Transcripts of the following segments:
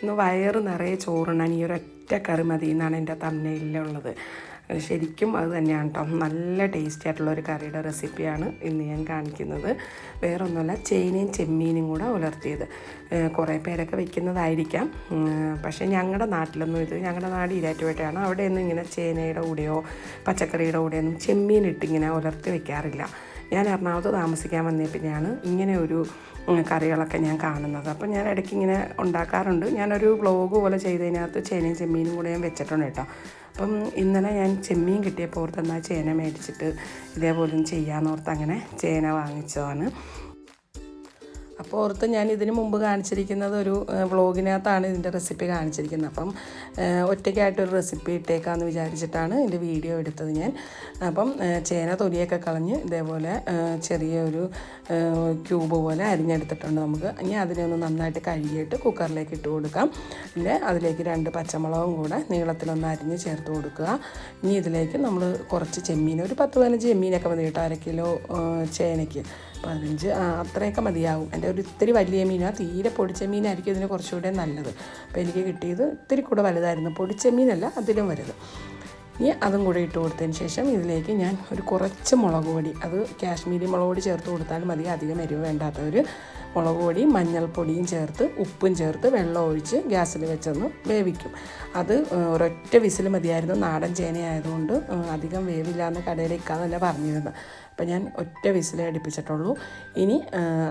ഇന്ന് വയറ് നിറയെ ചോറുണ്ണാൻ ഈ ഒരൊറ്റ കറി മതി എന്നാണ് എന്റെ തമ്മയിലുള്ളത് ശരിക്കും അത് തന്നെയാണ് കേട്ടോ നല്ല ടേസ്റ്റി ആയിട്ടുള്ള ഒരു കറിയുടെ റെസിപ്പിയാണ് ഇന്ന് ഞാൻ കാണിക്കുന്നത്. വേറൊന്നുമല്ല ചേനയും ചെമ്മീനും കൂടെ ഉലർത്തിയത് കുറേ പേരൊക്കെ വെക്കുന്നതായിരിക്കാം. പക്ഷേ ഞങ്ങളുടെ നാട്ടിലൊന്നും ഇത് ഞങ്ങളുടെ നാട് ഇരാറ്റുപേട്ടയാണ് അവിടെയൊന്നും ഇങ്ങനെ ചേനയുടെ കൂടെയോ പച്ചക്കറിയുടെ കൂടെയൊന്നും ചെമ്മീൻ ഇട്ടിങ്ങനെ ഉലർത്തി വെക്കാറില്ല. ഞാൻ എറണാകുളത്ത് താമസിക്കാൻ വന്നേ പിന്നെയാണ് ഇങ്ങനെ ഒരു കറികളൊക്കെ ഞാൻ കാണുന്നത്. അപ്പം ഞാൻ ഇടയ്ക്ക് ഇങ്ങനെ ഉണ്ടാക്കാറുണ്ട്. ഞാനൊരു വ്ളോഗ് പോലെ ചെയ്തതിനകത്ത് ചേനയും ചെമ്മീനും കൂടെ ഞാൻ വെച്ചിട്ടുണ്ട് കേട്ടോ. അപ്പം ഇന്നലെ ഞാൻ ചെമ്മീൻ കിട്ടിയപ്പോൾ ചേന മേടിച്ചിട്ട് ഇതേപോലെ ചെയ്യാമെന്നോർത്ത് അങ്ങനെ ചേന വാങ്ങിച്ചതാണ്. അപ്പോൾ ഓർത്ത് ഞാൻ ഇതിന് മുമ്പ് കാണിച്ചിരിക്കുന്നത് ഒരു വ്ളോഗിനകത്താണ് ഇതിന്റെ റെസിപ്പി കാണിച്ചിരിക്കുന്നത്. അപ്പം ഒറ്റയ്ക്കായിട്ടൊരു റെസിപ്പി ഇട്ടേക്കാമെന്ന് വിചാരിച്ചിട്ടാണ് ഇതിന്റെ വീഡിയോ എടുത്തത് ഞാൻ. അപ്പം ചേന തൊലിയൊക്കെ കളഞ്ഞ് ഇതേപോലെ ചെറിയൊരു ക്യൂബ് പോലെ അരിഞ്ഞെടുത്തിട്ടുണ്ട് നമുക്ക്. ഇനി അതിനെ ഒന്ന് നന്നായിട്ട് കഴുകിയിട്ട് കുക്കറിലേക്ക് ഇട്ട് കൊടുക്കാം. പിന്നെ അതിലേക്ക് രണ്ട് പച്ചമുളകും കൂടെ നീളത്തിലൊന്ന് അരിഞ്ഞ് ചേർത്ത് കൊടുക്കുക. ഇനി ഇതിലേക്ക് നമ്മൾ കുറച്ച് ചെമ്മീൻ ഒരു പത്ത് പതിനഞ്ച് ചെമ്മീനൊക്കെ മതി കേട്ടോ അര കിലോ ചേനയ്ക്ക്. പതിനഞ്ച്. അത്രയൊക്കെ മതിയാവും. എന്റെ ഒരു ഇത്തിരി വലിയ മീനാ. തീരെ പൊടിച്ച മീനായിരിക്കും ഇതിന് കുറച്ചുകൂടെ നല്ലത്. അപ്പോൾ എനിക്ക് കിട്ടിയത് ഇത്തിരി കൂടെ വലുതായിരുന്നു. പൊടിച്ച മീനല്ല അതിലും വലുത്. ഇനി അതും കൂടെ ഇട്ട് കൊടുത്തതിന് ശേഷം ഇതിലേക്ക് ഞാൻ ഒരു കുറച്ച് മുളക് പൊടി അത് കാശ്മീരി മുളക് പൊടി ചേർത്ത് കൊടുത്താൽ മതി. അധികം എരിവ് വേണ്ടാത്ത ഒരു മുളക് പൊടിയും മഞ്ഞൾപ്പൊടിയും ചേർത്ത് ഉപ്പും ചേർത്ത് വെള്ളം ഒഴിച്ച് ഗ്യാസിൽ വെച്ചൊന്ന് വേവിക്കും. അത് ഒരൊറ്റ വിസിൽ മതിയായിരുന്നു. നാടൻ ചേനയായതുകൊണ്ട് അധികം വേവില്ല എന്ന് കടയിൽ ഇക്കാന്നല്ല പറഞ്ഞിരുന്നത്. അപ്പം ഞാൻ ഒറ്റ വിസിലേ അടുപ്പിച്ചിട്ടുള്ളൂ. ഇനി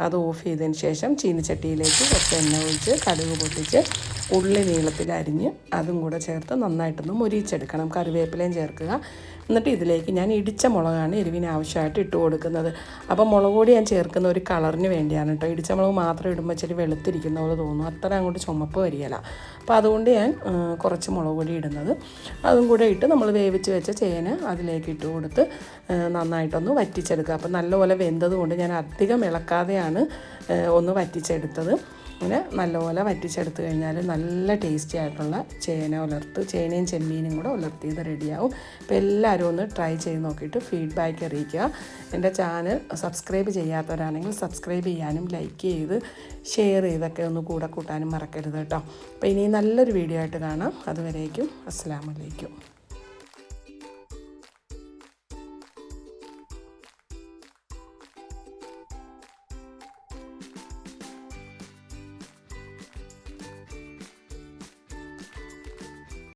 അത് ഓഫ് ചെയ്തതിന് ശേഷം ചീനച്ചട്ടിയിലേക്ക് കുറച്ച് എണ്ണ ഒഴിച്ച് കടുക് പൊട്ടിച്ച് ഉള്ളി നീളത്തിൽ അരിഞ്ഞ് അതും കൂടെ ചേർത്ത് നന്നായിട്ടൊന്ന് മുരിച്ചെടുക്കണം കറിവേപ്പിലയും ചേർക്കുക. എന്നിട്ട് ഇതിലേക്ക് ഞാൻ ഇടിച്ച മുളകാണ് എരിവിന് ആവശ്യമായിട്ട് ഇട്ട് കൊടുക്കുന്നത്. അപ്പോൾ മുളക് പൊടി ഞാൻ ചേർക്കുന്ന ഒരു കളറിന് വേണ്ടിയാണ് കേട്ടോ. ഇടിച്ച മുളക് മാത്രം ഇടുമ്പോൾ ചെറിയ വെളുത്തിരിക്കുന്ന പോലെ തോന്നും. അത്ര അങ്ങോട്ട് ചുമപ്പ് വരികയില്ല. അപ്പോൾ അതുകൊണ്ട് ഞാൻ കുറച്ച് മുളക് പൊടി ഇടുന്നത്. അതും കൂടെ ഇട്ട് നമ്മൾ വേവിച്ച് വെച്ച ചേന അതിലേക്ക് ഇട്ട് കൊടുത്ത് നന്നായിട്ടൊന്ന് വറ്റിച്ചെടുക്കുക. അപ്പോൾ നല്ലപോലെ വെന്തതുകൊണ്ട് ഞാൻ അധികം ഇളക്കാതെയാണ് ഒന്ന് വറ്റിച്ചെടുത്തത്. അങ്ങനെ നല്ലപോലെ വറ്റിച്ചെടുത്ത് കഴിഞ്ഞാൽ നല്ല ടേസ്റ്റി ആയിട്ടുള്ള ചേന ഉലർത്ത് ചേനയും ചെമ്മീനും കൂടെ ഉലർത്തിയത് റെഡിയാവും അപ്പോൾ എല്ലാവരും ഒന്ന് ട്രൈ ചെയ്ത് നോക്കിയിട്ട് ഫീഡ്ബാക്ക് അറിയിക്കുക. എന്റെ ചാനൽ സബ്സ്ക്രൈബ് ചെയ്യാത്തവരാണെങ്കിൽ സബ്സ്ക്രൈബ് ചെയ്യാനും ലൈക്ക് ചെയ്ത് ഷെയർ ചെയ്തൊക്കെ ഒന്ന് കൂടെ കൂട്ടാനും മറക്കരുത് കേട്ടോ. അപ്പോൾ ഇനി നല്ലൊരു വീഡിയോ ആയിട്ട് കാണാം. അതുവരേക്കും അസ്സാം വലൈക്കും